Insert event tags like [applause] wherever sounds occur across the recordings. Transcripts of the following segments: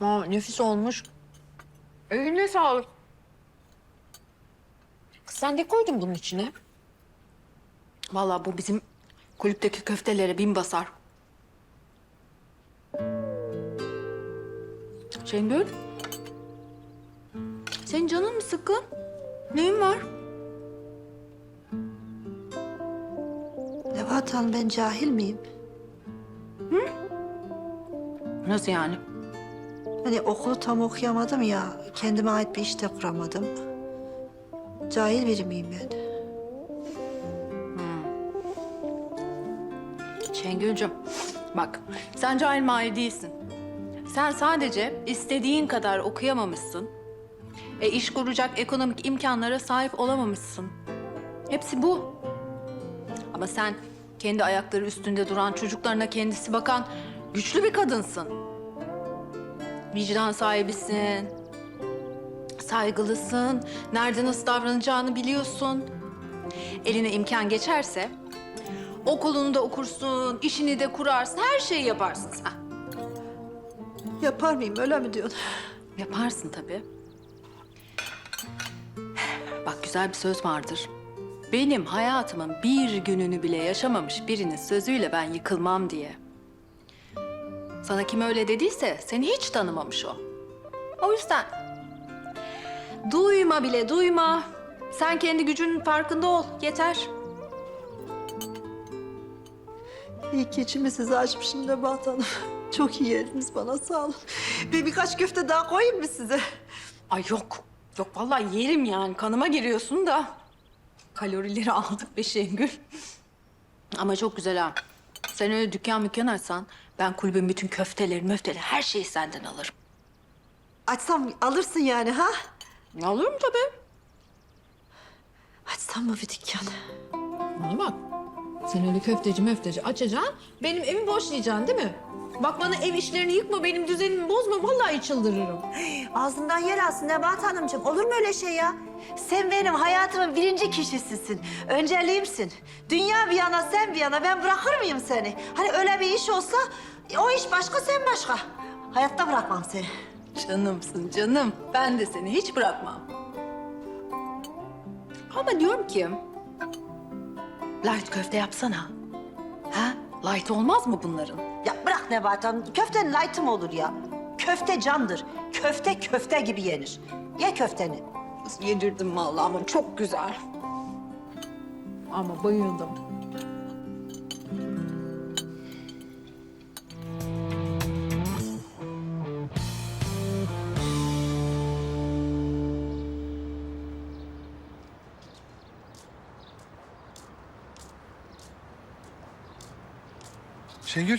Aa, nefis olmuş. Eline sağlık. Kız sen ne koydun bunun içine? Vallahi bu bizim kulüpteki köftelere bin basar. Şengül. Senin canın mı sıkkın? Neyin var? Nebahat Hanım ben cahil miyim? Nasıl yani? Hani okulu tam okuyamadım ya. Kendime ait bir iş de kuramadım. Cahil biri miyim ben? Şengül'cüm bak sen cahil mahir değilsin. Sen sadece istediğin kadar okuyamamışsın. E, iş kuracak ekonomik imkanlara sahip olamamışsın. Hepsi bu. Ama sen kendi ayakları üstünde duran, çocuklarına kendisi bakan güçlü bir kadınsın. Vicdan sahibisin. Saygılısın. Nerede nasıl davranacağını biliyorsun. Eline imkan geçerse Okulunu da okursun, işini de kurarsın, her şeyi yaparsın sen. Yapar mıyım öyle mi diyorsun? Yaparsın tabii. Bak güzel bir söz vardır. Benim hayatımın bir gününü bile yaşamamış birinin sözüyle ben yıkılmam diye. Sana kim öyle dediyse seni hiç tanımamış o. O yüzden duyma bile duyma. Sen kendi gücünün farkında ol. Yeter. İyi ki içimi size açmışım Nebahat Hanım. Çok iyi yediniz bana sağ olun. Bir birkaç köfte daha koyayım mı size? Ay yok. Yok vallahi yerim yani. Kanıma giriyorsun da. Kalorileri [laughs] aldık be Şengül. Ama çok güzel ha. Sen öyle dükkan mükkan açsan ben kulübün bütün köfteleri, möfteleri her şeyi senden alırım. Açsam alırsın yani ha? Alırım tabii. Açsam mı bir dükkan? Bana bak. Sen öyle köfteci möfteci açacaksın. Benim evi boşlayacaksın değil mi? Bak bana ev işlerini yıkma, benim düzenimi bozma. Vallahi çıldırırım. Ağzından yer alsın Nebahat Hanımcığım. Olur mu öyle şey ya? Sen benim hayatımın birinci kişisisin. Önceliğimsin. Dünya bir yana, sen bir yana. Ben bırakır mıyım seni? Hani öyle bir iş olsa o iş başka, sen başka. Hayatta bırakmam seni. Canımsın canım. Ben de seni hiç bırakmam. Ama diyorum ki... Light köfte yapsana. Ha? Light olmaz mı bunların? Ya bırak Nebahat Hanım. Köftenin light'ı mı olur ya? Köfte candır. Köfte köfte gibi yenir. Ye köfteni. Yedirdim vallahi ama çok güzel. Ama bayıldım. Şengül.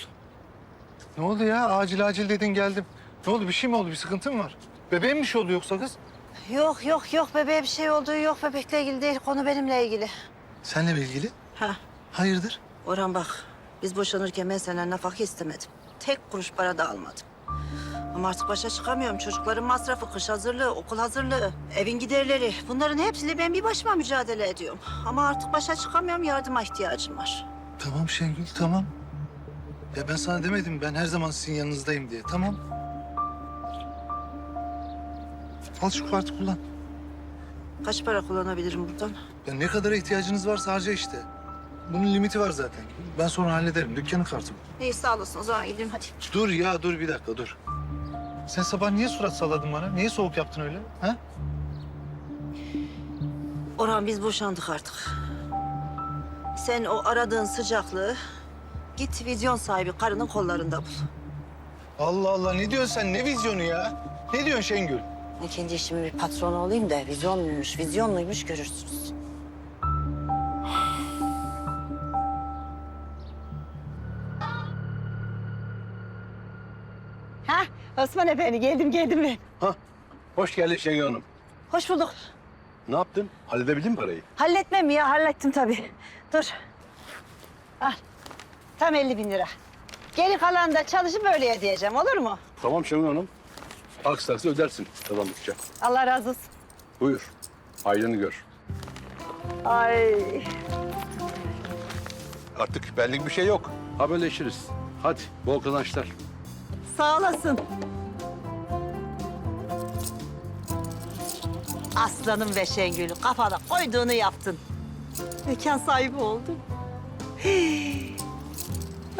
Ne oldu ya? Acil acil dedin geldim. Ne oldu? Bir şey mi oldu? Bir sıkıntın mı var? Bebeğin mi şey oldu yoksa kız? Yok yok yok bebeğe bir şey olduğu yok. Bebekle ilgili değil. Konu benimle ilgili. Seninle mi ilgili? Ha. Hayırdır? Orhan bak, biz boşanırken ben senden nafaka istemedim. Tek kuruş para da almadım. Ama artık başa çıkamıyorum. Çocukların masrafı, kış hazırlığı, okul hazırlığı, evin giderleri. Bunların hepsiyle ben bir başıma mücadele ediyorum. Ama artık başa çıkamıyorum. Yardıma ihtiyacım var. Tamam Şengül, tamam. Ya ben sana demedim ben her zaman sizin yanınızdayım diye. Tamam. Al şu kartı kullan. Kaç para kullanabilirim buradan? Ya ne kadar ihtiyacınız varsa harca işte. Bunun limiti var zaten. Ben sonra hallederim. Dükkanın kartı bu. İyi sağ olasın. O zaman gideyim hadi. Dur ya dur bir dakika dur. Sen sabah niye surat salladın bana? Niye soğuk yaptın öyle? Ha? Orhan biz boşandık artık. Sen o aradığın sıcaklığı git vizyon sahibi karının kollarında bul. Allah Allah ne diyorsun sen? Ne vizyonu ya? Ne diyorsun Şengül? Ben kendi işimin bir patronu olayım da vizyon muymuş, vizyon muymuş görürsünüz. Ha, Osman Efendi geldim geldim ben. Hah, hoş geldin Şengül Hanım. Hoş bulduk. Ne yaptın? Halledebildin mi parayı? Halletmem mi ya? Hallettim tabii. Dur. Al. Tam 50 bin lira. Geri kalan da çalışıp öyle ödeyeceğim olur mu? Tamam Şenol Hanım. Aksi aksi ödersin kazandıkça. Allah razı olsun. Buyur. Aydın'ı gör. Ay. Artık benlik bir şey yok. Haberleşiriz. Hadi bol kazançlar. Sağ olasın. Aslanım ve Şengül kafana koyduğunu yaptın. Mekan sahibi oldun. Hii.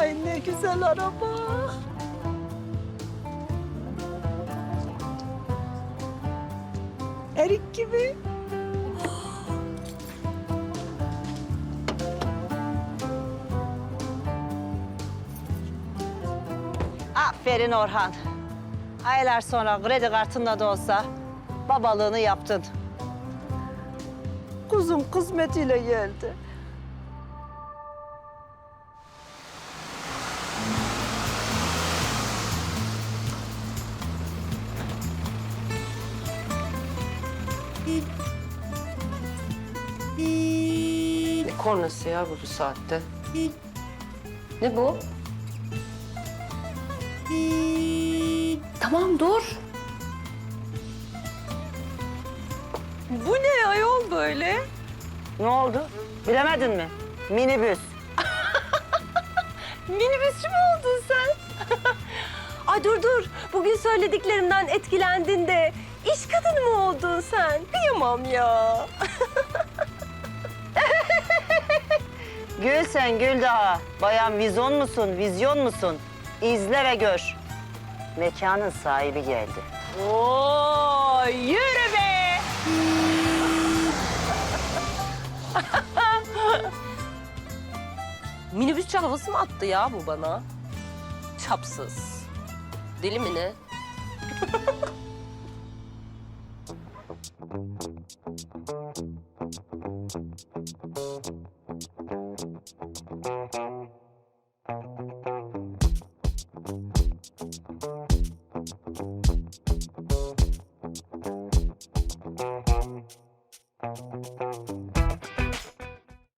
Ay ne güzel araba. Erik gibi. Aferin Orhan. Aylar sonra kredi kartında da olsa babalığını yaptın. Kuzum kısmetiyle geldi. Ne kornası ya bu bu saatte? Ne bu? Tamam dur. Bu ne ayol böyle? Ne oldu? Bilemedin mi? Minibüs. [laughs] Minibüsçü mü oldun sen? [laughs] Ay dur dur. Bugün söylediklerimden etkilendin de iş kadını mı oldun sen? Kıyamam ya. [laughs] Gül sen gül daha. Bayan vizyon musun, vizyon musun? İzle ve gör. Mekanın sahibi geldi. Oo, yürü be! [laughs] Minibüsçü havası mı attı ya bu bana? Çapsız. Deli mi ne? [laughs] Thank you.